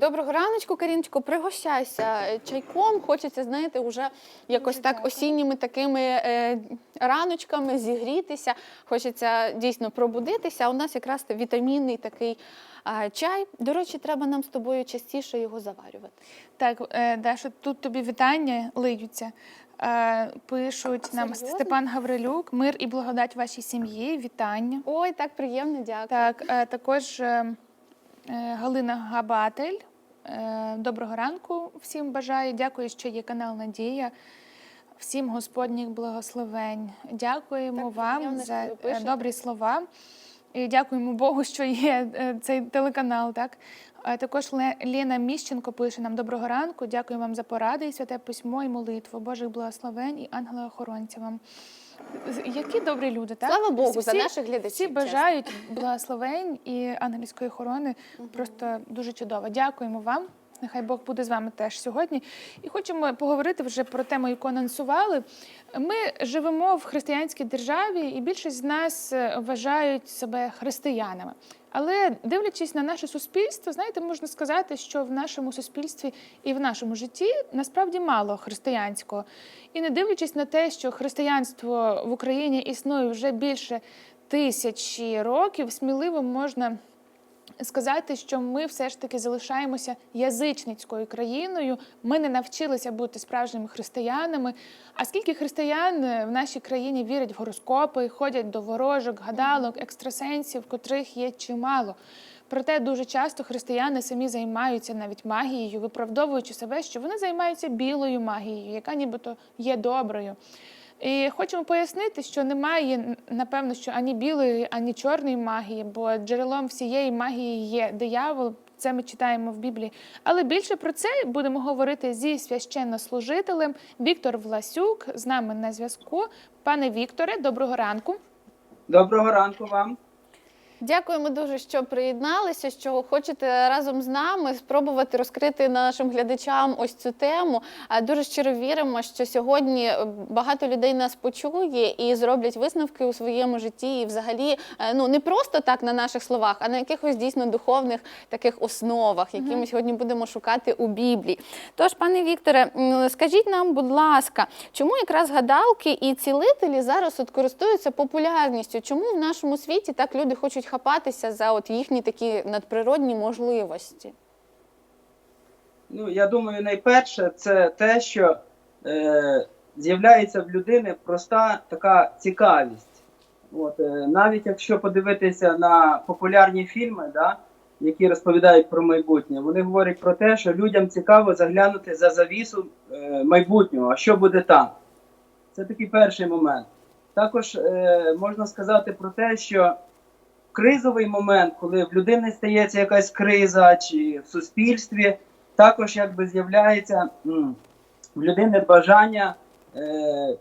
Доброго раночку, Каріночко. Пригощайся е, чайком. Хочеться, знаєте, вже якось так осінніми такими е, раночками зігрітися. Хочеться дійсно пробудитися. У нас якраз вітамінний такий е, чай. До речі, треба нам з тобою частіше його заварювати. Так, е, Даша, тут тобі вітання лиються. Е, Пишуть нам Серйозно? Степан Гаврилюк, мир і благодать вашій сім'ї. Вітання. Ой, так приємно, дякую. Так, е, також е, е, Галина Габатель. е, Доброго ранку всім бажаю. Дякую, що є канал Надія. Всім Господніх благословень. Дякуємо Так вам за е, добрі слова. І дякуємо Богу, що є е, цей телеканал. Так Е, також Ле- Лена Міщенко пише нам доброго ранку. Дякую вам за поради і святе письмо і молитву. Божих благословень і ангела охоронця вам. Які добрі люди, так Слава Богу Всі- за наших глядачів. всі бажають благословень і ангельської охорони. Просто дуже чудово. Дякуємо вам. Нехай Бог буде з вами теж сьогодні. І хочемо поговорити вже про тему, яку анонсували. Ми живемо в християнській державі, і більшість з нас е, вважають себе християнами. Але дивлячись на наше суспільство, знаєте, можна сказати, що в нашому суспільстві і в нашому житті насправді мало християнського. І не дивлячись на те, що християнство в Україні існує вже більше тисячі років, сміливо можна сказати, що ми все ж таки залишаємося язичницькою країною. Ми не навчилися бути справжніми християнами. А скільки християн е, в нашій країні вірять в гороскопи, ходять до ворожок, гадалок, екстрасенсів, котрих є чимало. Проте дуже часто християни самі займаються навіть магією, виправдовуючи себе, що вони займаються білою магією, яка нібито є доброю. І хочемо пояснити, що немає, напевно, що ані білої, ані чорної магії, бо джерелом всієї магії є диявол. Це ми читаємо в Біблії. Але більше про це будемо говорити зі священнослужителем Віктор Власюк з нами на зв'язку. Пане Вікторе, доброго ранку. Доброго ранку вам. Дякуємо дуже, що приєдналися, що хочете разом з нами спробувати розкрити нашим глядачам ось цю тему. Дуже щиро віримо, що сьогодні багато людей нас почує і зроблять висновки у своєму житті, і взагалі е, ну не просто так на наших словах, а на якихось дійсно духовних таких основах, які ми сьогодні будемо шукати у Біблії. Тож, пане Вікторе, скажіть нам, будь ласка, чому якраз гадалки і цілителі зараз от користуються популярністю? Чому в нашому світі так люди хочуть хапатися за от їхні такі надприродні можливості? Ну, я думаю, найперше це те, що е, з'являється в людини проста така цікавість. От, е, навіть якщо подивитися на популярні фільми, да, які розповідають про майбутнє, вони говорять про те, що людям цікаво заглянути за завісу е, майбутнього, а що буде там. Це такий перший момент. Також е, можна сказати про те, що кризовий момент, коли в людини стається якась криза чи в суспільстві, також якби з'являється в людини бажання е,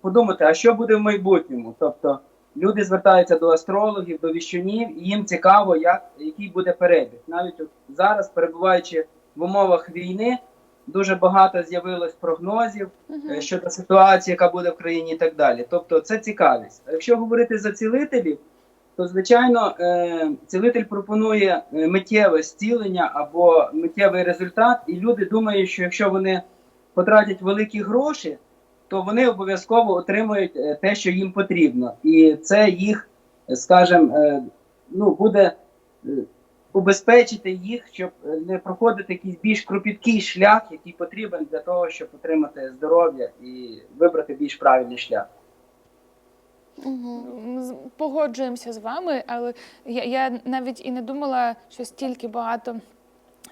подумати, а що буде в майбутньому. Тобто люди звертаються до астрологів, до віщунів, і їм цікаво, як, який буде перебіг. Навіть от зараз, перебуваючи в умовах війни, дуже багато з'явилось прогнозів е, щодо ситуації, яка буде в країні і так далі. Тобто це цікавість. А якщо говорити за цілителів, то звичайно е, цілитель пропонує е, миттєве зцілення або миттєвий результат, і люди думають, що якщо вони потратять великі гроші, то вони обов'язково отримують е, те, що їм потрібно. І це їх, скажімо, ну, буде убезпечити їх, щоб не проходити якийсь більш кропіткий шлях, який потрібен для того, щоб отримати здоров'я і вибрати більш правильний шлях. Угу. Погоджуємося з вами, але я, я навіть і не думала, що стільки багато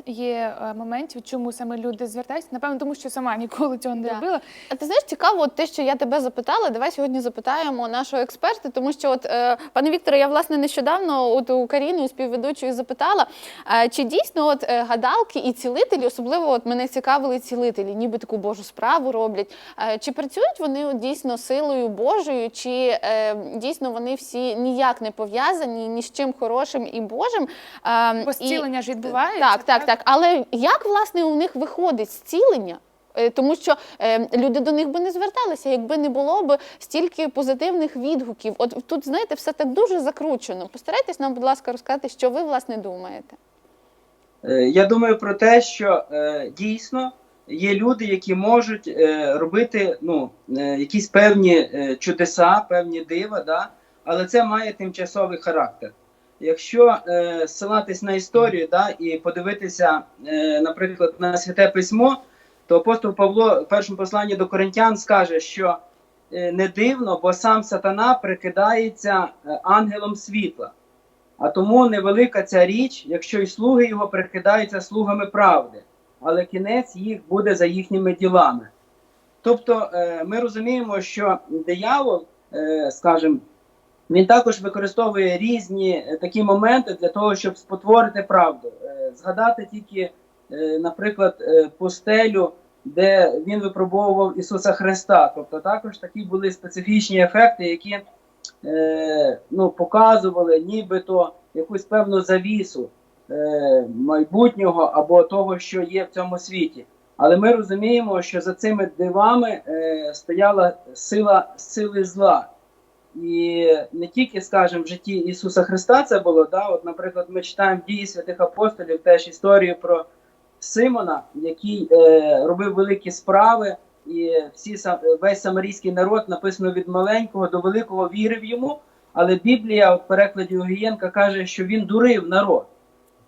є е, моментів, чому саме люди звертаються. Напевно, тому що сама ніколи цього не Да. робила. А ти знаєш, цікаво, от те, що я тебе запитала, давай сьогодні запитаємо нашого експерта, тому що, от, е, пане Вікторе, я власне нещодавно от у Каріни, у співведучої, запитала, е, чи дійсно от гадалки і цілителі, особливо от мене цікавили цілителі, ніби таку Божу справу роблять. Чи працюють вони от, дійсно силою Божою, чи дійсно вони всі ніяк не пов'язані ні з чим хорошим і Божим? Е, Бо і- ж відбувається. так, так, так. Але як власне у них виходить зцілення? Е, Тому що е, люди до них би не зверталися, якби не було б стільки позитивних відгуків. От тут, знаєте, все так дуже закручено. Постарайтесь нам, будь ласка, розказати, що ви власне думаєте. Е, Я думаю про те, що е, дійсно є люди, які можуть е, робити ну, е, якісь певні е, чудеса, певні дива, да? але це має тимчасовий характер. Якщо е, ссилатись на історію да, і подивитися, е, наприклад, на святе письмо, то апостол Павло в першому посланні до коринтян скаже, що е, не дивно, бо сам сатана прикидається е, ангелом світла. А тому невелика ця річ, якщо й слуги його прикидаються слугами правди, але кінець їх буде за їхніми ділами. Тобто е, ми розуміємо, що диявол, е, скажімо, він також використовує різні е, такі моменти для того, щоб спотворити правду. Е, Згадати тільки, е, наприклад, пустелю, де він випробовував Ісуса Христа. Тобто також такі були специфічні ефекти, які ну, показували нібито якусь певну завісу майбутнього або того, що є в цьому світі. Але ми розуміємо, що за цими дивами стояла сила сили зла. І не тільки, скажімо, в житті Ісуса Христа це було, да? от, наприклад, ми читаємо дії святих апостолів, теж історію про Симона, який е, робив великі справи, і всі, весь самарійський народ написано від маленького до великого вірив йому. Але Біблія, в перекладі Огієнка, каже, що він дурив народ.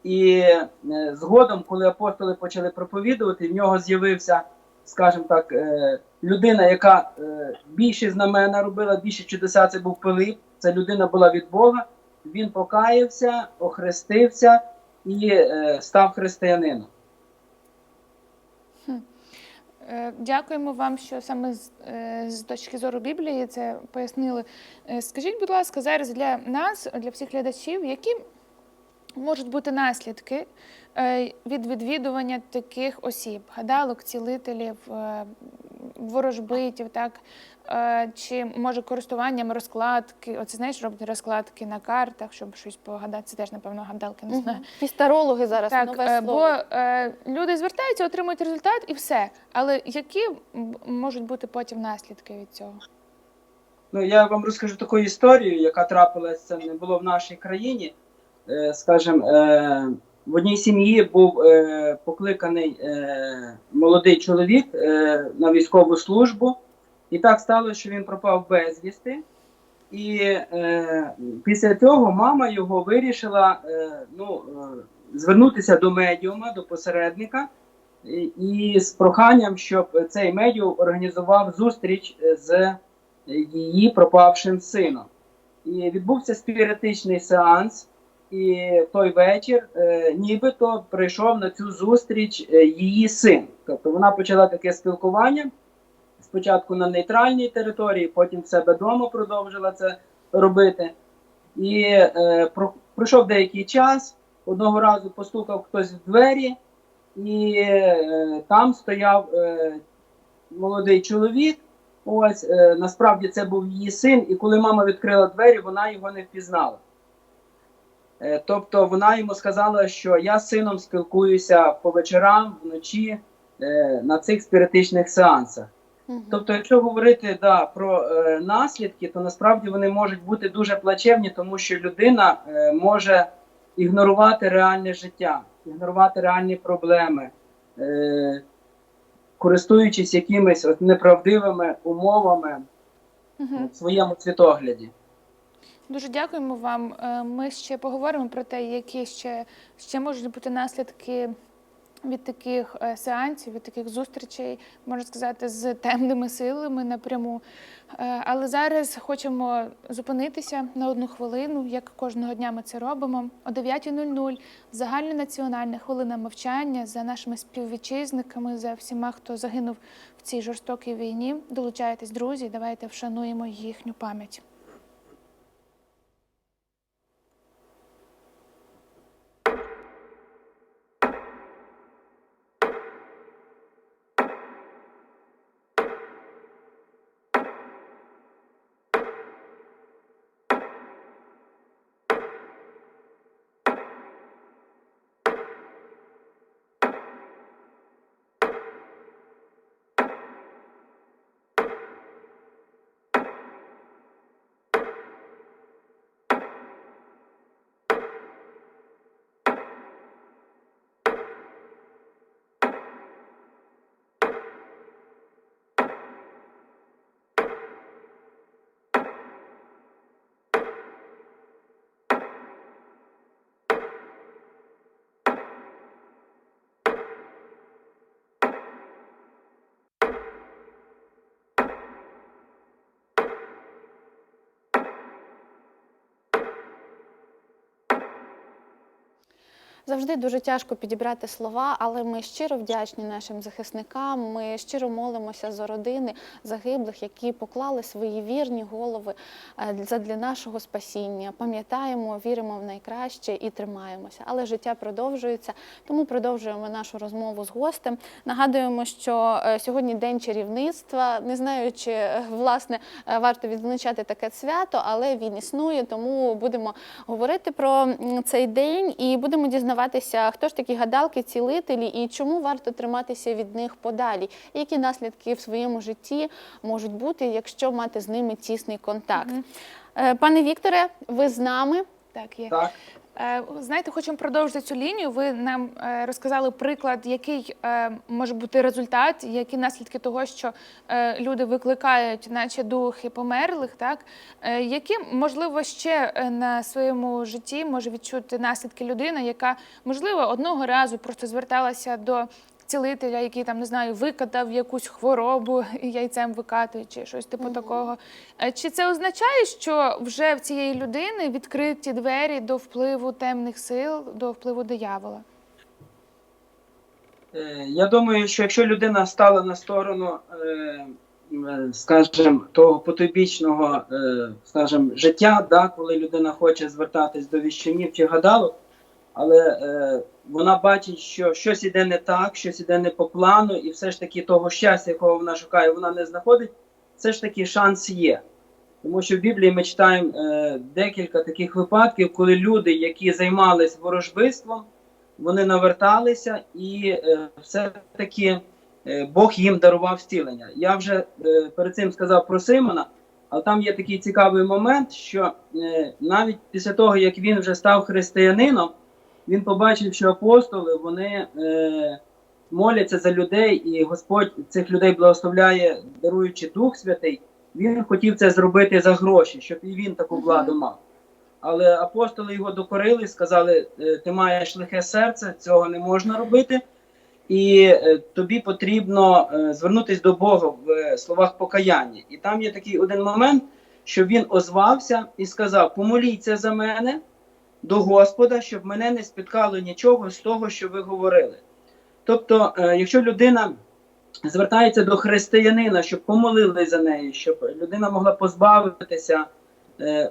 І е, згодом, коли апостоли почали проповідувати, в нього з'явився, скажімо так, е, людина, яка е, більше знамена робила, більше чудеса, це був Пилип. Ця людина була від Бога. Він покаявся, охрестився і е, став християнином. Е, Дякуємо вам, що саме з, е, з точки зору Біблії це пояснили. Е, Скажіть, будь ласка, зараз для нас, для всіх глядачів, які можуть бути наслідки від відвідування таких осіб, гадалок, цілителів, ворожбитів, так? Е, Чи може користуванням розкладки? Оце знаєш, роблять розкладки на картах, щоб щось погадати. Це теж, напевно, гадалки, не знаю. Фістарологи зараз Так, нове е, слово. бо е, люди звертаються, отримують результат і все. Але які можуть бути потім наслідки від цього? Ну, я вам розкажу таку історію, яка трапилася, не було в нашій країні. Е, скажем, е, в одній сім'ї був е, покликаний е, молодий чоловік е, на військову службу, і так сталося, що він пропав безвісти. І е, після цього мама його вирішила е, ну, е, звернутися до медіума, до посередника, і, і з проханням, щоб цей медіум організував зустріч з її пропавшим сином. І відбувся спіритичний сеанс, і той вечір е, нібито прийшов на цю зустріч е, її син. Тобто вона почала таке спілкування спочатку на нейтральній території, потім в себе вдома продовжила це робити. І е, про, пройшов деякий час. Одного разу постукав хтось в двері, і е, там стояв е, молодий чоловік. Ось е, насправді це був її син, і коли мама відкрила двері, вона його не впізнала. Е, тобто вона йому сказала, що я з сином спілкуюся по вечорам, вночі е, на цих спіритичних сеансах. Тобто, якщо говорити да, про е, наслідки, то насправді вони можуть бути дуже плачевні, тому що людина е, може ігнорувати реальне життя, ігнорувати реальні проблеми, е, користуючись якимись от неправдивими умовами в своєму світогляді. Дуже дякуємо вам. Е, Ми ще поговоримо про те, які ще, ще можуть бути наслідки від таких е, сеансів, від таких зустрічей, можна сказати, з темними силами напряму. Е, Але зараз хочемо зупинитися на одну хвилину, як кожного дня ми це робимо. О 9.00 загальнонаціональна хвилина мовчання за нашими співвітчизниками, за всіма, хто загинув в цій жорстокій війні. Долучайтесь, друзі, давайте вшануємо їхню пам'ять. Завжди дуже тяжко підібрати слова, але ми щиро вдячні нашим захисникам. Ми щиро молимося за родини загиблих, які поклали свої вірні голови е, задля нашого спасіння. Пам'ятаємо, віримо в найкраще і тримаємося. Але життя продовжується, тому продовжуємо нашу розмову з гостем. Нагадуємо, що е, сьогодні день чарівництва. Не знаю, чи е, власне варто відзначати таке свято, але він існує, тому будемо говорити про цей день і будемо дізнаватися, хто ж такі гадалки, цілителі і чому варто триматися від них подалі, які наслідки в своєму житті можуть бути, якщо мати з ними тісний контакт. Угу. Пане Вікторе, ви з нами? Так, є. Так. Е, Знаєте, хочемо продовжити цю лінію. Ви нам е, розказали приклад, який е, може бути результат, які наслідки того, що люди викликають, наче духи померлих, так які можливо ще на своєму житті може відчути наслідки людина, яка можливо одного разу просто зверталася до. Цілителя, який там не знаю, викатав якусь хворобу і яйцем викатує, чи щось типу такого. Е, Чи це означає, що вже в цієї людини відкриті двері до впливу темних сил, до впливу диявола? Е, Я думаю, що якщо людина стала на сторону, е, скажімо, того потойбічного, е, скажімо, життя, да, коли людина хоче звертатись до віщунів чи гадалок, але е, вона бачить, що щось іде не так, щось іде не по плану, і все ж таки того щастя, якого вона шукає, вона не знаходить, все ж таки шанс є. Тому що в Біблії ми читаємо е, декілька таких випадків, коли люди, які займались ворожбитством, вони наверталися, і е, все-таки е, Бог їм дарував зцілення. Я вже е, перед цим сказав про Симона, але там є такий цікавий момент, що е, навіть після того, як він вже став християнином, він побачив, що апостоли вони е, моляться за людей, і Господь цих людей благословляє, даруючи Дух Святий. Він хотів це зробити за гроші, щоб і він таку владу мав. Але апостоли його докорили, сказали: «Е, ти маєш лихе серце, цього не можна робити, і е, тобі потрібно е, звернутися до Бога в словах покаяння. І там є такий один момент, що він озвався і сказав: Помоліться за мене до Господа, щоб мене не спіткало нічого з того, що ви говорили. Тобто, е, якщо людина звертається до християнина, щоб помолили за неї, щоб людина могла позбавитися е,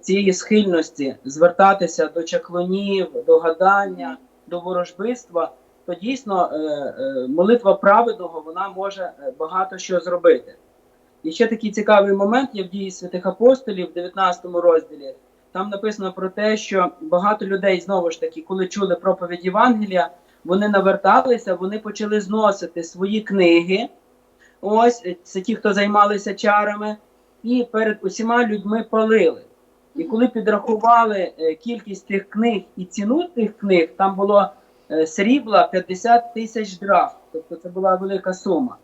цієї схильності, звертатися до чаклунів, до гадання, до ворожбитства, то дійсно е, молитва праведного вона може багато що зробити. І ще такий цікавий момент є в дії святих апостолів в 19 розділі. Там написано про те, що багато людей знову ж таки, коли чули проповідь Євангелія, вони наверталися, вони почали зносити свої книги. Ось це ті, хто займалися чарами, і перед усіма людьми палили. І коли підрахували е, кількість тих книг і ціну тих книг, там було е, срібла 50 тисяч драхм, тобто це була велика сума.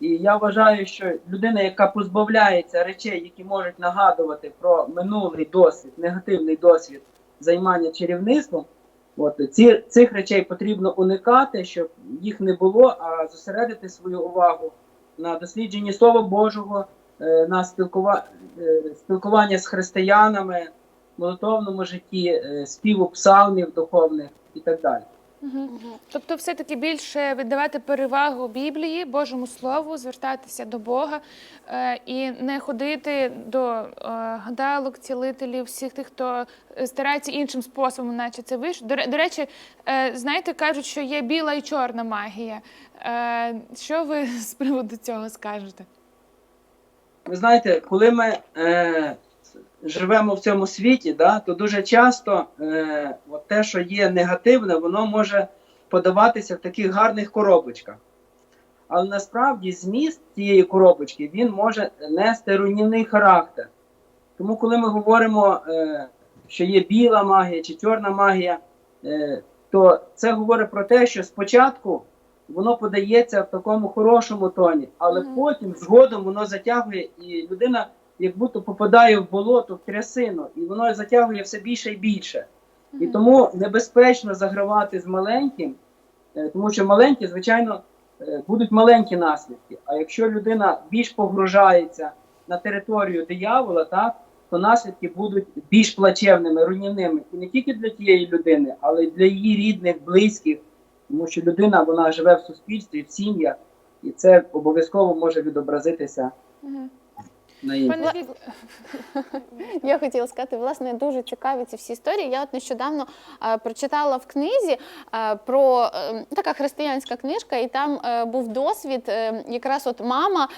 І я вважаю, що людина, яка позбавляється речей, які можуть нагадувати про минулий досвід, негативний досвід займання чарівництвом, от ці, цих речей потрібно уникати, щоб їх не було, а зосередити свою увагу на дослідженні Слова Божого, е, на спілкува... е, спілкування з християнами, молитовному житті, е, співу псалмів духовних і так далі. Тобто, все-таки більше віддавати перевагу Біблії, Божому Слову, звертатися до Бога е, і не ходити до е, гадалок, цілителів, всіх тих, хто е, старається іншим способом, наче це виш. До, до речі, е, знаєте, кажуть, що є біла і чорна магія. Е, що ви з приводу цього скажете? Ви знаєте, коли ми е, живемо в цьому світі, да, то дуже часто е, от те, що є негативне, воно може подаватися в таких гарних коробочках. Але насправді зміст цієї коробочки він може нести руйнівний характер. Тому, коли ми говоримо, е, що є біла магія чи чорна магія, е, то це говорить про те, що спочатку воно подається в такому хорошому тоні, але Мгм. потім згодом воно затягує, і людина як будто попадає в болото, в трясину, і воно затягує все більше і більше. І тому небезпечно загравати з маленьким, е, тому що маленькі, звичайно, е, будуть маленькі наслідки. А якщо людина більш погружається на територію диявола, так, то наслідки будуть більш плачевними, руйнівними і не тільки для тієї людини, але й для її рідних, близьких, тому що людина вона живе в суспільстві, в сім'ях, і це обов'язково може відобразитися. На. Пане Вік... Я хотіла сказати, власне, дуже цікаві ці всі історії. Я от нещодавно е, прочитала в книзі е, про е, така християнська книжка, і там е, був досвід. е, якраз от мама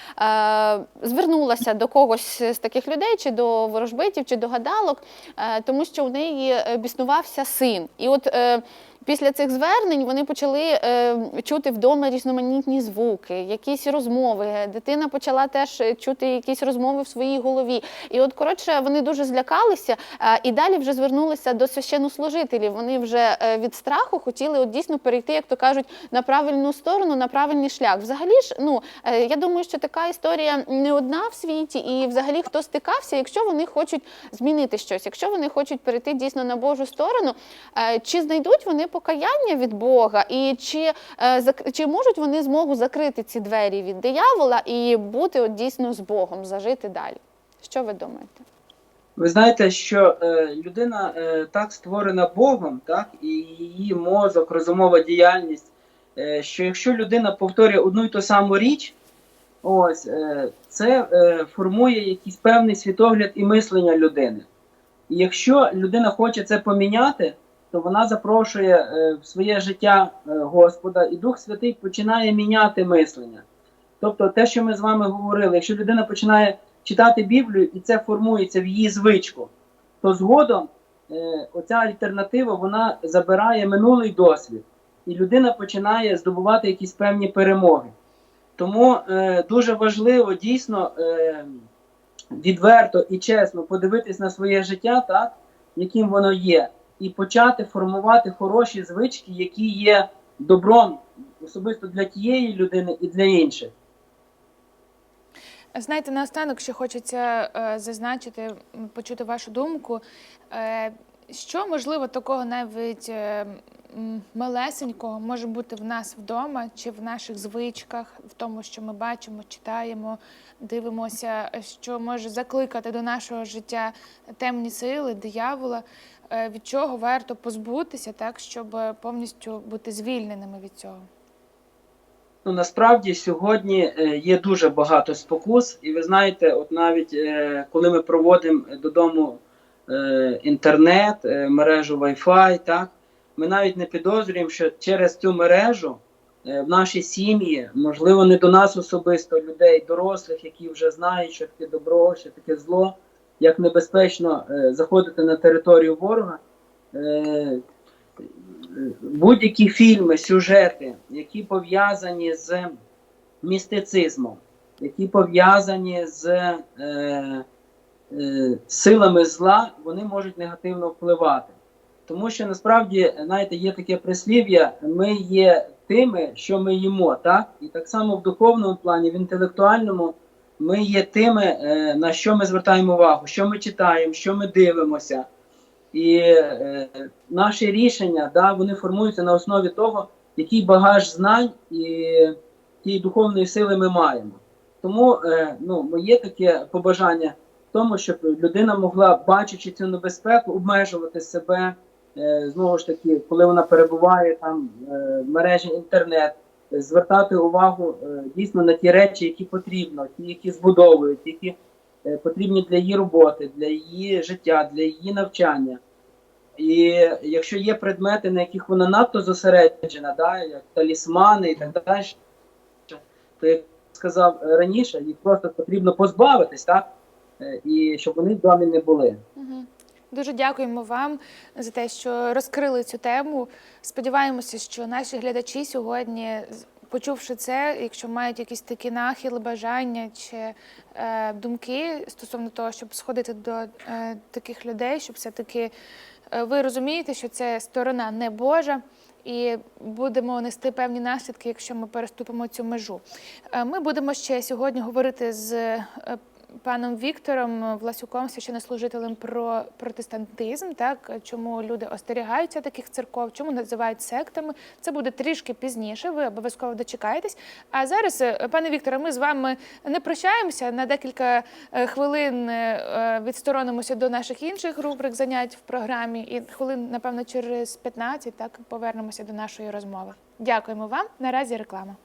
е, звернулася до когось з таких людей, чи до ворожбитів, чи до гадалок, е, тому що у неї е, біснувався син. І от е, Після цих звернень вони почали е, чути вдома різноманітні звуки, якісь розмови. Дитина почала теж чути якісь розмови в своїй голові. І от, коротше, вони дуже злякалися е, і далі вже звернулися до священнослужителів. Вони вже е, від страху хотіли от дійсно перейти, як то кажуть, на правильну сторону, на правильний шлях. Взагалі ж, ну е, я думаю, що така історія не одна в світі, і взагалі хто стикався, якщо вони хочуть змінити щось, якщо вони хочуть перейти дійсно на Божу сторону, е, чи знайдуть вони покаяння від Бога, і чи, е, чи можуть вони змогу закрити ці двері від диявола і бути от дійсно з Богом, зажити далі? Що ви думаєте? Ви знаєте, що е, людина е, так створена Богом, так, і її мозок, розумова діяльність, е, що якщо людина повторює одну й ту саму річ, ось, е, це е, формує якийсь певний світогляд і мислення людини. І якщо людина хоче це поміняти, то вона запрошує е, в своє життя е, Господа, і Дух Святий починає міняти мислення. Тобто, те, що ми з вами говорили, якщо людина починає читати Біблію і це формується в її звичку, то згодом е, оця альтернатива вона забирає минулий досвід, і людина починає здобувати якісь певні перемоги. Тому е, дуже важливо дійсно е, відверто і чесно подивитись на своє життя, так, яким воно є, і почати формувати хороші звички, які є добром особисто для тієї людини і для інших. Знаєте, наостанок ще хочеться е, зазначити, почути вашу думку. Е, що можливо такого навіть е, малесенького може бути в нас вдома чи в наших звичках, в тому, що ми бачимо, читаємо, дивимося, що може закликати до нашого життя темні сили, диявола, від чого варто позбутися, так щоб е, повністю бути звільненими від цього. Ну, насправді сьогодні е, є дуже багато спокус, і ви знаєте, от навіть е, коли ми проводимо додому е, інтернет, е, мережу Wi-Fi, так, ми навіть не підозрюємо, що через цю мережу е, в нашій сім'ї, можливо, не до нас особисто, людей, дорослих, які вже знають, що таке добро, що таке зло, як небезпечно е, заходити на територію ворога. Е, будь-які фільми, сюжети, які пов'язані з містицизмом, які пов'язані з е, е, силами зла, вони можуть негативно впливати. Тому що насправді, знаєте, є таке прислів'я: ми є тими, що ми їмо, так? І так само в духовному плані, в інтелектуальному, ми є тими, е, на що ми звертаємо увагу, що ми читаємо, що ми дивимося. І е, наші рішення да, вони формуються на основі того, який багаж знань і тієї духовної сили ми маємо. Тому е, ну, моє таке побажання в тому, щоб людина могла, бачачи цю небезпеку, обмежувати себе е, знову ж таки, коли вона перебуває там е, в мережі інтернет, звертати увагу е, дійсно на ті речі, які потрібно, ті, які збудовують, які е, потрібні для її роботи, для її життя, для її навчання. І якщо є предмети, на яких вона надто зосереджена, да, як талісмани і так далі, то як сказав е, раніше, їх просто потрібно позбавитись, так? І щоб вони в домі не були. Мгм. Дуже дякуємо вам за те, що розкрили цю тему. Сподіваємося, що наші глядачі сьогодні, почувши це, якщо мають якісь такі нахили, бажання чи е, думки стосовно того, щоб сходити до е, таких людей, щоб все-таки е, ви розумієте, що це сторона не Божа. І будемо нести певні наслідки, якщо ми переступимо цю межу. Е, Ми будемо ще сьогодні говорити з е, паном Віктором Власюком, священнослужителем про протестантизм, так чому люди остерігаються таких церков, чому називають сектами. Це буде трішки пізніше. Ви обов'язково дочекаєтесь. А зараз, е, пане Вікторе, ми з вами не прощаємося на декілька е, хвилин. е, Відсторонимося до наших інших рубрик занять в програмі, і хвилин, напевно, через 15 так повернемося до нашої розмови. Дякуємо вам. Наразі реклама.